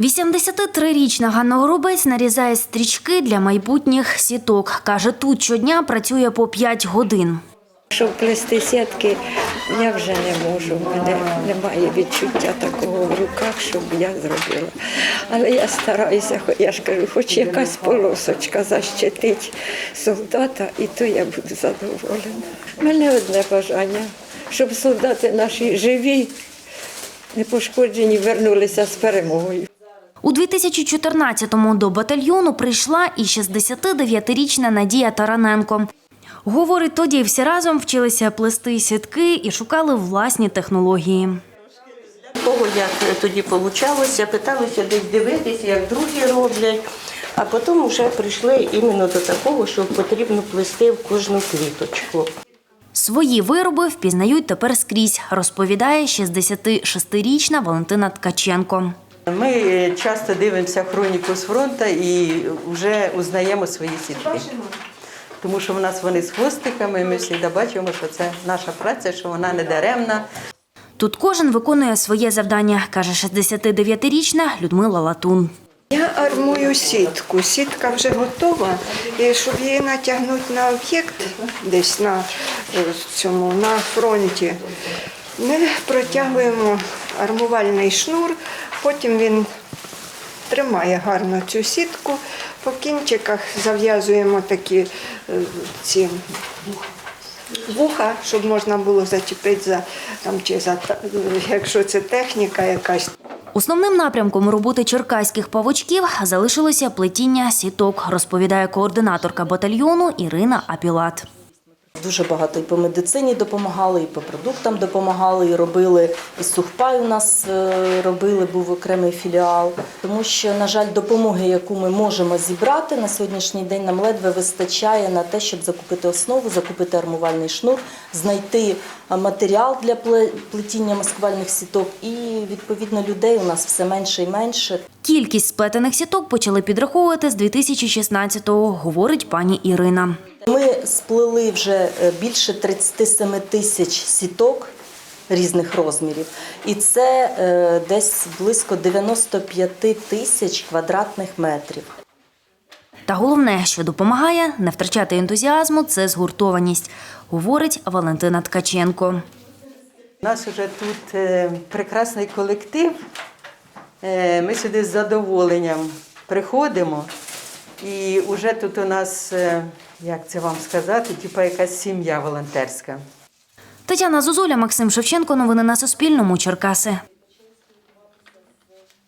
83-річна Ганна Горобець нарізає стрічки для майбутніх сіток. Каже, тут щодня працює по 5 годин. Щоб плести сітки, я вже не можу. У мене немає відчуття такого в руках, щоб я зробила. Але я стараюся, я ж кажу, хоч якась полосочка защитить солдата, і то я буду задоволена. У мене одне бажання, щоб солдати наші живі, не пошкоджені, вернулися з перемогою. У 2014-му до батальйону прийшла і 69-річна Надія Тараненко. Говорить, тоді всі разом вчилися плести сітки і шукали власні технології. Кого як тоді получалося, питалися десь дивитися, як другі роблять, а потім вже прийшли іменно до такого, що потрібно плести в кожну квіточку. Свої вироби впізнають тепер скрізь, розповідає 66-річна Валентина Ткаченко. Ми часто дивимося хроніку з фронту і вже узнаємо свої сітки. Тому що в нас вони з хвостиками, і ми завжди бачимо, що це наша праця, що вона не даремна. Тут кожен виконує своє завдання, каже 69-річна Людмила Латун. Я армую сітку. Сітка вже готова. І щоб її натягнути на об'єкт десь на е, цьому на фронті, ми протягуємо армувальний шнур, потім він тримає гарно цю сітку. По кінчиках зав'язуємо такі е, ці вуха, щоб можна було зачепити за там чи за якщо це техніка якась. Основним напрямком роботи черкаських павучків залишилося плетіння сіток, розповідає координаторка батальйону Ірина Апілат. Дуже багато і по медицині допомагали, і по продуктам допомагали, і робили і сухпай у нас е, робили, був окремий філіал. Тому що, на жаль, допомоги, яку ми можемо зібрати на сьогоднішній день, нам ледве вистачає на те, щоб закупити основу, закупити армувальний шнур, знайти е, матеріал для пле- плетіння маскувальних сіток. І відповідно людей у нас все менше і менше. Кількість сплетених сіток почали підраховувати з 2016-го, говорить пані Ірина. Ми сплели вже е, більше 37 тисяч сіток різних розмірів, і це е, десь близько 95 тисяч квадратних метрів. Та головне, що допомагає не втрачати ентузіазму, це згуртованість, говорить Валентина Ткаченко. У нас вже тут е, прекрасний колектив. Ми сюди з задоволенням приходимо. І вже тут у нас, е, як це вам сказати, типу якась сім'я волонтерська. Тетяна Зозуля, Максим Шевченко. Новини на Суспільному. Черкаси.